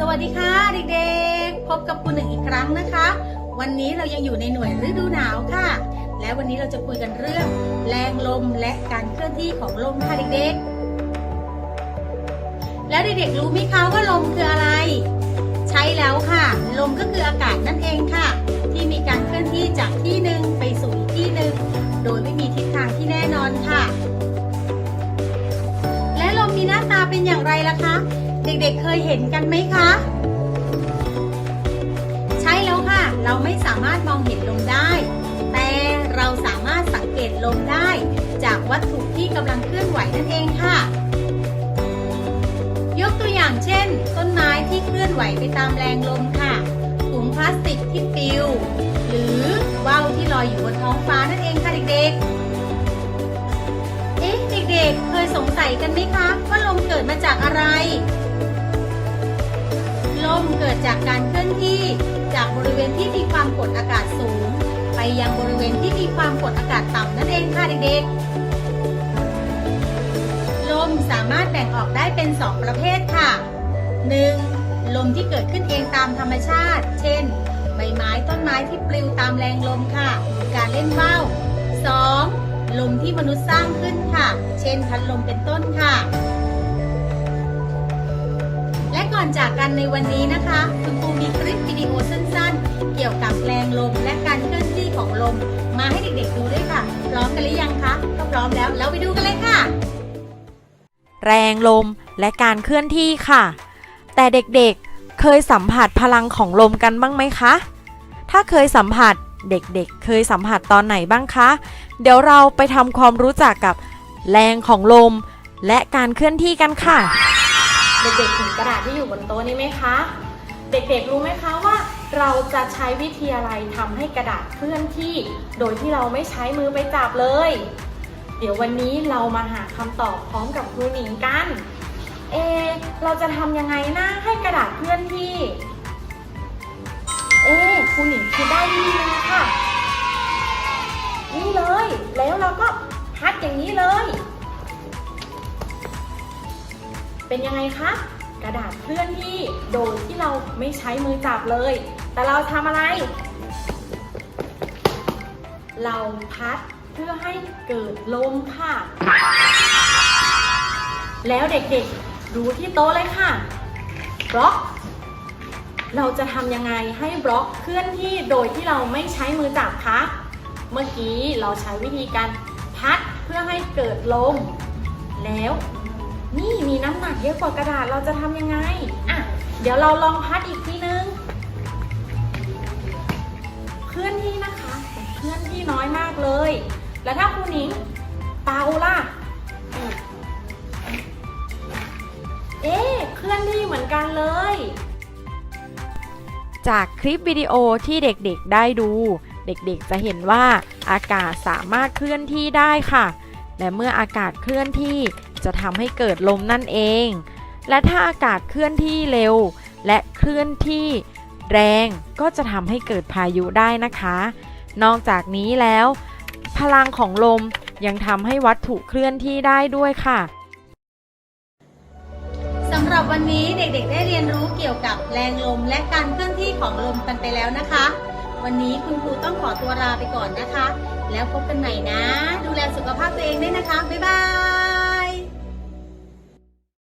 สวัสดีค่ะเด็กๆ พบกับคุณหนึ่งอีกครั้งนะคะ วันนี้เรายังอยู่ในหน่วยฤดูหนาวค่ะ และวันนี้เราจะคุยกันเรื่อง แรงลมและการเคลื่อนที่ของลมค่ะเด็กๆ แล้วเด็กๆรู้ไหมคะว่าลมคืออะไร ใช่แล้วค่ะ ลมก็คืออากาศนั่นเองค่ะ ที่มีการเคลื่อนที่จากที่หนึ่งไปสู่อีกที่หนึ่งโดยไม่มีทิศทางที่แน่นอนค่ะ และลมมีหน้าตาเป็นอย่างไรล่ะคะ เด็กๆเคยเห็นกันไหมคะ ใช่แล้วค่ะ เราไม่สามารถมองเห็นลมได้ แต่เราสามารถสังเกตลมได้ จากวัตถุที่กำลังเคลื่อนไหวนั่นเองค่ะ ยกตัวอย่างเช่น ต้นไม้ที่เคลื่อนไหวไปตามแรงลมค่ะถุงพลาสติกที่ปลิว หรือว่าวที่ลอยอยู่บนท้องฟ้านั่นเองค่ะเด็กๆเอ๊ะเด็กๆ เคยสงสัยกันไหมคะ ว่าลมเกิดมาจากอะไร กิดจากการเคลื่อนที่จากบริเวณที่มีความกดอากาศสูง ไปยังบริเวณที่มีความกดอากาศต่ำนั่นเองค่ะเด็กๆ ลมสามารถแบ่งออกได้เป็น 2 ประเภทค่ะ 1. ลมที่เกิดขึ้นเองตามธรรมชาติ เช่น ใบไม้ต้นไม้ที่ปลิวตามแรงลมค่ะ การเล่นว่าว 2. ลมที่มนุษย์สร้างขึ้นค่ะ เช่นพัดลมเป็นต้นค่ะ ก่อนจากกันในวันนี้นะคะ คุณครูมีคลิปวิดีโอสั้นๆ เกี่ยวกับแรงลมและการเคลื่อนที่ของลม มาให้เด็กๆดูด้วยค่ะ พร้อมกันหรือยังคะก็พร้อมแล้วแล้วไปดูกันเลยค่ะ แรงลมและการเคลื่อนที่ค่ะ แต่เด็กๆเคยสัมผัสพลังของลมกันบ้างไหมคะ ถ้าเคยสัมผัสเด็กๆ เคยสัมผัสตอนไหนบ้างคะ เดี๋ยวเราไปทำความรู้จักกับแรงของลม และการเคลื่อนที่กันค่ะ เด็กๆเห็นกระดาษที่อยู่บนโต๊ะนี้ไหมคะ เด็กๆรู้ไหมคะว่า เราจะใช้วิธีอะไรทำให้กระดาษเคลื่อนที่ โดยที่เราไม่ใช้มือไปจับเลย เดี๋ยววันนี้เรามาหาคำตอบพร้อมกับครูหนิงกัน เอ เราจะทำยังไงนะให้กระดาษเคลื่อนที่ เอะครูหนิงคิดได้ที่นึงค่ะ นี่เลย แล้วเราก็พัดอย่างนี้เลย เป็นยังไงคะกระดาษเคลื่อนที่โดยที่เราไม่ใช้มือจับเลย แต่เราทำอะไร เราพัดเพื่อให้เกิดลมค่ะ แล้วเด็กๆดูที่โต๊ะเลยค่ะบล็อก เราจะทำยังไงให้บล็อกเคลื่อนที่โดยที่เราไม่ใช้มือจับคะเมื่อกี้เราใช้วิธีการพัดเพื่อให้เกิดลม แล้ว นี่มีน้ำหนักเยอะกว่ากระดาษเราจะทำยังไง อะ เดี๋ยวเราลองพัดอีกทีนึง เคลื่อนที่นะคะ เคลื่อนที่น้อยมากเลย แล้วถ้าคุณหนิงเปาล่ะ เอ๊เคลื่อนที่เหมือนกันเลย จากคลิปวิดีโอที่เด็กๆได้ดู เด็กๆจะเห็นว่าอากาศสามารถเคลื่อนที่ได้ค่ะ และเมื่ออากาศเคลื่อนที่ จะทำให้เกิดลมนั่นเอง และถ้าอากาศเคลื่อนที่เร็ว และเคลื่อนที่แรงก็จะทำให้เกิดพายุได้นะคะ นอกจากนี้แล้ว พลังของลมยังทำให้วัตถุเคลื่อนที่ได้ด้วยค่ะสำหรับวันนี้เด็กๆ ได้เรียนรู้เกี่ยวกับแรงลมและการเคลื่อนที่ของลมกันไปแล้วนะคะ วันนี้คุณครูต้องขอตัวลาไปก่อนนะคะ แล้วพบกันใหม่นะ ดูแลสุขภาพตัวเองด้วยนะคะ บ๊ายบาย